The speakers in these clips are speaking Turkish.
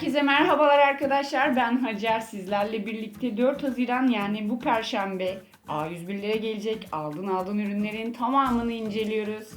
Herkese merhabalar arkadaşlar. Ben Hacer. Sizlerle birlikte 4 Haziran yani bu perşembe A101'lere gelecek aldın aldın ürünlerin tamamını inceliyoruz.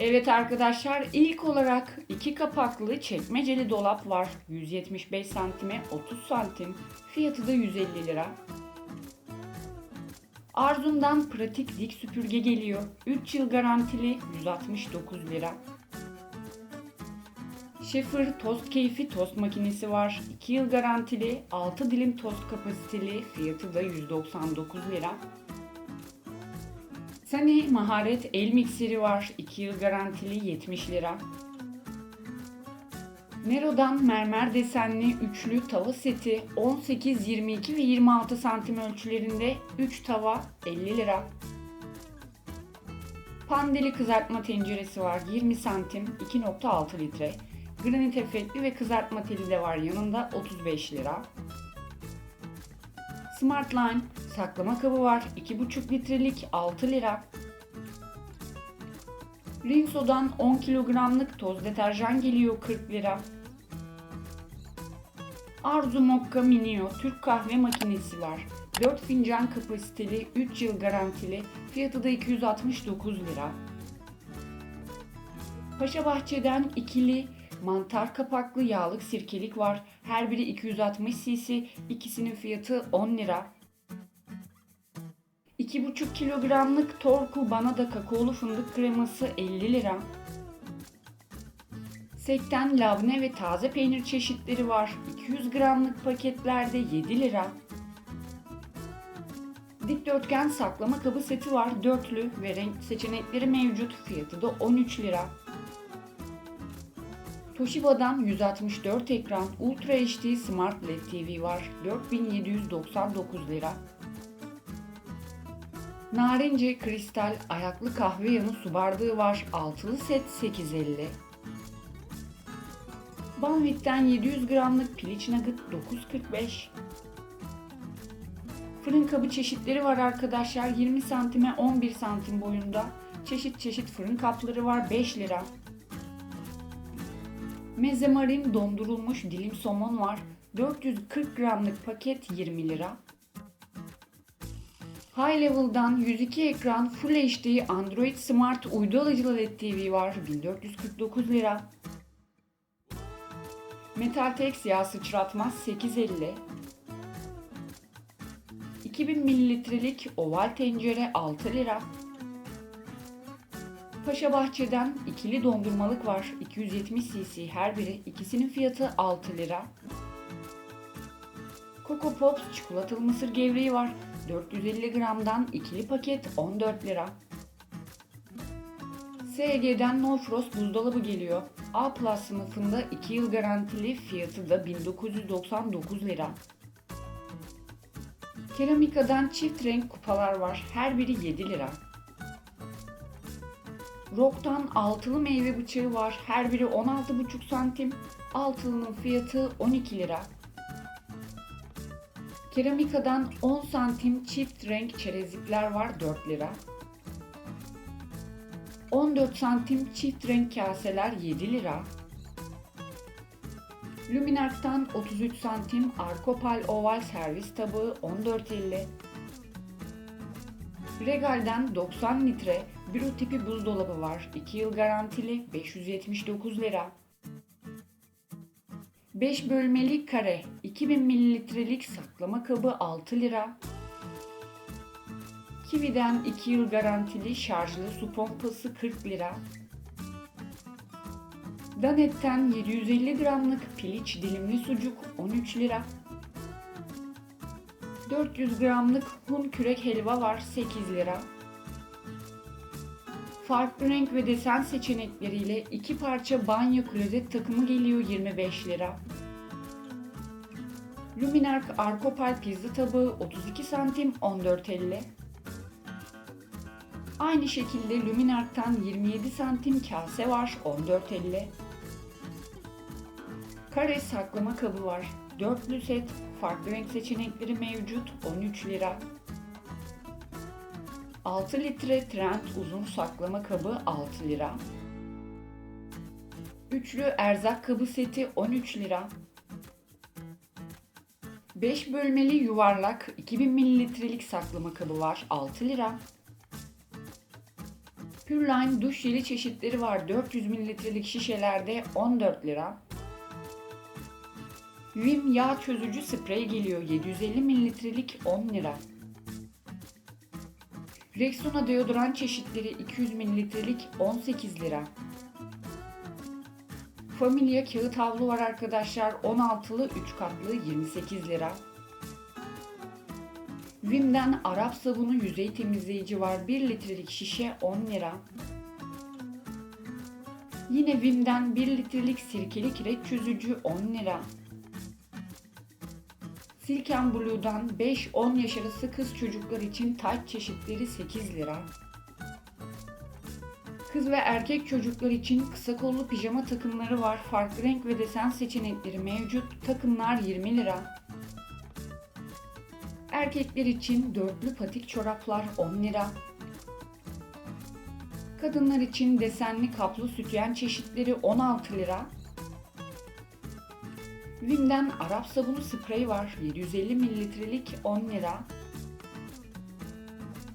Evet arkadaşlar ilk olarak iki kapaklı çekmeceli dolap var. 175 santime 30 santim. Fiyatı da 150 lira. Arzum'dan pratik dik süpürge geliyor. 3 yıl garantili 169 lira. Schaefer Tost Keyfi tost makinesi var. 2 yıl garantili, 6 dilim tost kapasiteli, fiyatı da 199 lira. Sani Maharet El Mikseri var. 2 yıl garantili 70 lira. Nero'dan mermer desenli üçlü tava seti 18, 22 ve 26 santim ölçülerinde 3 tava 50 lira. Pandeli kızartma tenceresi var 20 santim 2.6 litre. Granit efektli ve kızartma teli de var yanında 35 lira. Smartline saklama kabı var 2,5 litrelik 6 lira. Rinso'dan 10 kilogramlık toz deterjan geliyor 40 lira. Arzu Mokka Minio Türk kahve makinesi var. 4 fincan kapasiteli 3 yıl garantili fiyatı da 269 lira. Paşa Bahçe'den ikili mantar kapaklı yağlık sirkelik var. Her biri 260 cc, ikisinin fiyatı 10 lira. 2,5 kilogramlık Torku Banada kakaolu fındık kreması 50 lira. Sekten labne ve taze peynir çeşitleri var. 200 gramlık paketlerde 7 lira. Dikdörtgen saklama kabı seti var. Dörtlü ve renk seçenekleri mevcut. Fiyatı da 13 lira. Toshiba'dan 164 ekran Ultra HD Smart LED TV var. 4799 lira. Narince kristal ayaklı kahve yanı su bardağı var. Altılı set 850. Banvit'ten 700 gramlık piliç nugget 9.45. Fırın kabı çeşitleri var arkadaşlar. 20 santime 11 santim boyunda. Çeşit çeşit fırın kapları var 5 lira. Meze marin dondurulmuş dilim somon var. 440 gramlık paket 20 lira. High Level'dan 102 ekran Full HD Android Smart uydu alıcılı LED TV var. 1449 lira. Metaltex yağ sıçratmaz 850. 2000 mililitrelik oval tencere 6 lira. Paşa Bahçe'den ikili dondurmalık var. 270 cc her biri. İkisinin fiyatı 6 lira. Coco Pops çikolatalı mısır gevreği var. 450 gramdan ikili paket 14 lira. SG'den No Frost buzdolabı geliyor. A Plus sınıfında 2 yıl garantili fiyatı da 1999 lira. Keramikadan çift renk kupalar var. Her biri 7 lira. Rock'tan altılı meyve bıçağı var. Her biri 16,5 santim. Altılının fiyatı 12 lira. Keramikadan 10 santim çift renk çerezlikler var 4 lira. 14 santim çift renk kaseler 7 lira. Luminark'tan 33 santim Arkopal oval servis tabağı 14.50. Regal'den 90 litre büro tipi buzdolabı var. 2 yıl garantili 579 lira. 5 bölmeli kare 2000 mililitrelik saklama kabı 6 lira. Kiwi'den 2 yıl garantili şarjlı su pompası 40 lira. Danet'ten 750 gramlık piliç dilimli sucuk 13 lira. 400 gramlık hun kürek helva var 8 lira. Farklı renk ve desen seçenekleriyle iki parça banyo klozet takımı geliyor 25 lira. Luminark Arkopal pizza tabağı 32 santim 14.50. Aynı şekilde Luminark'tan 27 santim kase var 14.50. Kare saklama kabı var. Dörtlü set, farklı renk seçenekleri mevcut 13 lira. 6 litre Trend uzun saklama kabı 6 lira. Üçlü erzak kabı seti 13 lira. 5 bölmeli yuvarlak 2000 mililitrelik saklama kabı var 6 lira. Purline duş jeli çeşitleri var 400 mililitrelik şişelerde 14 lira. Vim yağ çözücü sprey geliyor 750 mililitrelik 10 lira. Rexona deodorant çeşitleri 200 mililitrelik 18 lira. Familia kağıt havlu var arkadaşlar 16'lı 3 katlı 28 lira. Vim'den Arap sabunu yüzey temizleyici var 1 litrelik şişe 10 lira. Yine Vim'den 1 litrelik sirkeli kireç çözücü 10 lira. Silken Blue'dan 5-10 yaş arası kız çocuklar için tayt çeşitleri 8 lira. Kız ve erkek çocuklar için kısa kollu pijama takımları var. Farklı renk ve desen seçenekleri mevcut. Takımlar 20 lira. Erkekler için dörtlü patik çoraplar 10 lira. Kadınlar için desenli kaplı sütyen çeşitleri 16 lira. Vim'den Arap sabunu sprey var 750 mililitrelik 10 lira.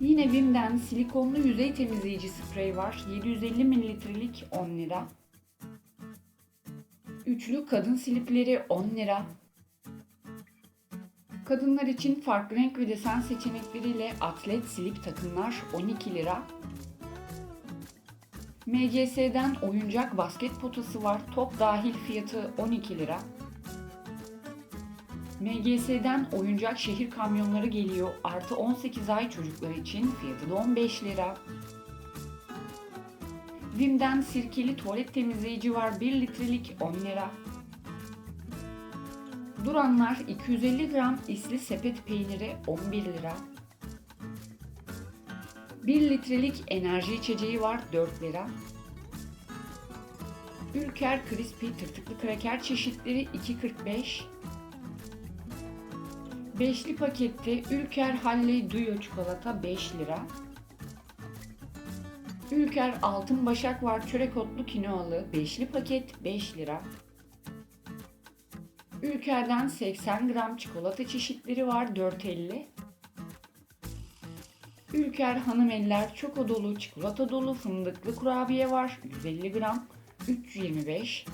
Yine Vim'den silikonlu yüzey temizleyici sprey var 750 mililitrelik 10 lira. Üçlü kadın silipleri 10 lira. Kadınlar için farklı renk ve desen seçenekleriyle atlet silip takımlar 12 lira. MGS'den oyuncak basket potası var. Top dahil fiyatı 12 lira. MGS'den oyuncak şehir kamyonları geliyor. Artı 18 ay çocuklar için fiyatı da 15 lira. Vim'den sirkeli tuvalet temizleyici var 1 litrelik 10 lira. Duranlar 250 gram isli sepet peyniri 11 lira. 1 litrelik enerji içeceği var 4 lira. Ülker Crispy tırtıklı kraker çeşitleri 2.45 Beşli pakette Ülker Halley Duyo çikolata 5 lira. Ülker Altın Başak var çörek otlu kinoalı beşli paket 5 lira. Ülker'den 80 gram çikolata çeşitleri var 4.50. Ülker Hanım Eller çoko dolu, çikolata dolu, fındıklı kurabiye var 150 gram 3.25.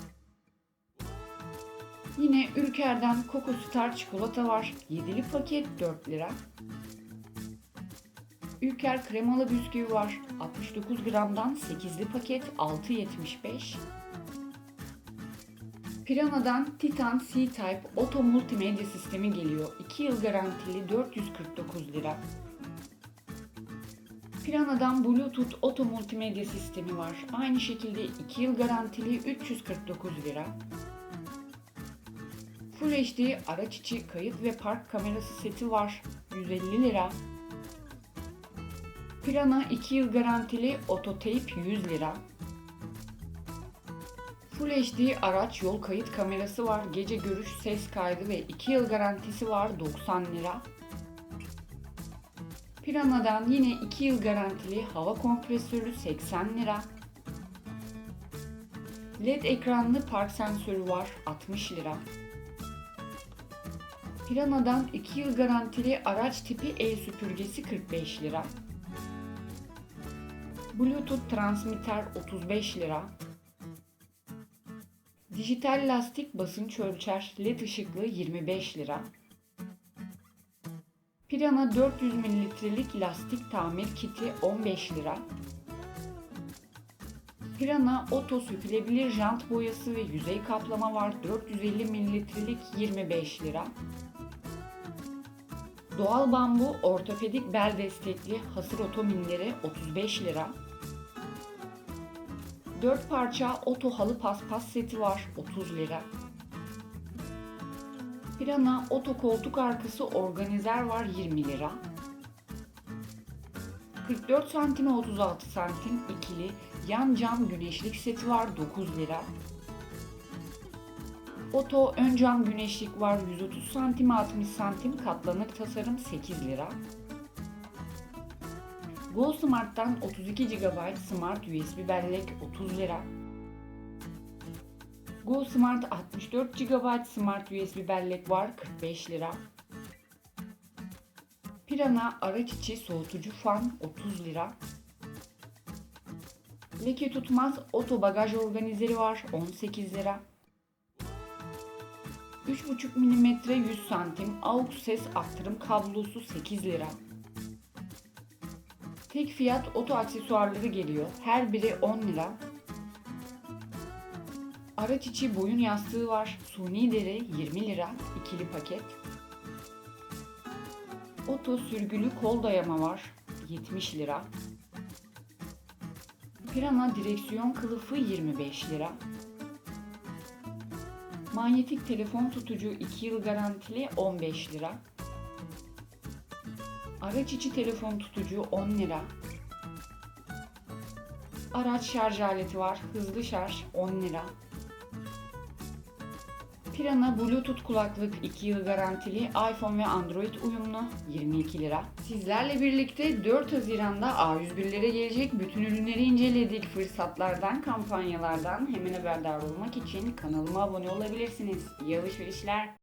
Yine Ülker'den Coco Star çikolata var. 7'li paket 4 lira. Ülker kremalı bisküvi var. 69 gramdan 8'li paket 6.75. Piranha'dan Titan C-Type Auto Multimedya sistemi geliyor. 2 yıl garantili 449 lira. Piranha'dan Bluetooth Auto Multimedya sistemi var. Aynı şekilde 2 yıl garantili 349 lira. Full HD araç içi kayıt ve park kamerası seti var. 150 lira. Pirana 2 yıl garantili ototape 100 lira. Full HD araç yol kayıt kamerası var. Gece görüş ses kaydı ve 2 yıl garantisi var 90 lira. Pirana'dan yine 2 yıl garantili hava kompresörü 80 lira. LED ekranlı park sensörü var 60 lira. Pirana'dan 2 yıl garantili araç tipi el süpürgesi 45 lira. Bluetooth transmitter 35 lira. Dijital lastik basınç ölçer led ışıklı 25 lira. Pirana 400 mililitrelik lastik tamir kiti 15 lira. Pirana oto sökülebilir jant boyası ve yüzey kaplama var 450 mililitrelik 25 lira. Doğal bambu ortopedik bel destekli hasır otominleri 35 lira. 4 parça oto halı paspas seti var 30 lira. Pirana oto koltuk arkası organizer var 20 lira. 44 santime 36 santim ikili yan cam güneşlik seti var 9 lira. Oto ön cam güneşlik var 130 santim 60 santim katlanır tasarım 8 lira. Go Smart'tan 32 GB Smart USB bellek 30 lira. Go Smart 64 GB Smart USB bellek var 45 lira. Pirana araç içi soğutucu fan 30 lira. Leke tutmaz oto bagaj organizeri var 18 lira. 3,5 mm 100 santim AUX ses aktarım kablosu 8 lira. Tek fiyat oto aksesuarları geliyor. Her biri 10 lira. Araç içi boyun yastığı var. Suni deri 20 lira. ikili paket. Oto sürgülü kol dayama var. 70 lira. Pirana direksiyon kılıfı 25 lira. Manyetik telefon tutucu 2 yıl garantili 15 lira. Araç içi telefon tutucu 10 lira. Araç şarj aleti var. Hızlı şarj 10 lira. Pirana Bluetooth kulaklık 2 yıl garantili iPhone ve Android uyumlu 22 lira. Sizlerle birlikte 4 Haziran'da A101'lere gelecek bütün ürünleri inceledik. Fırsatlardan, kampanyalardan hemen haberdar olmak için kanalıma abone olabilirsiniz. İyi alışverişler.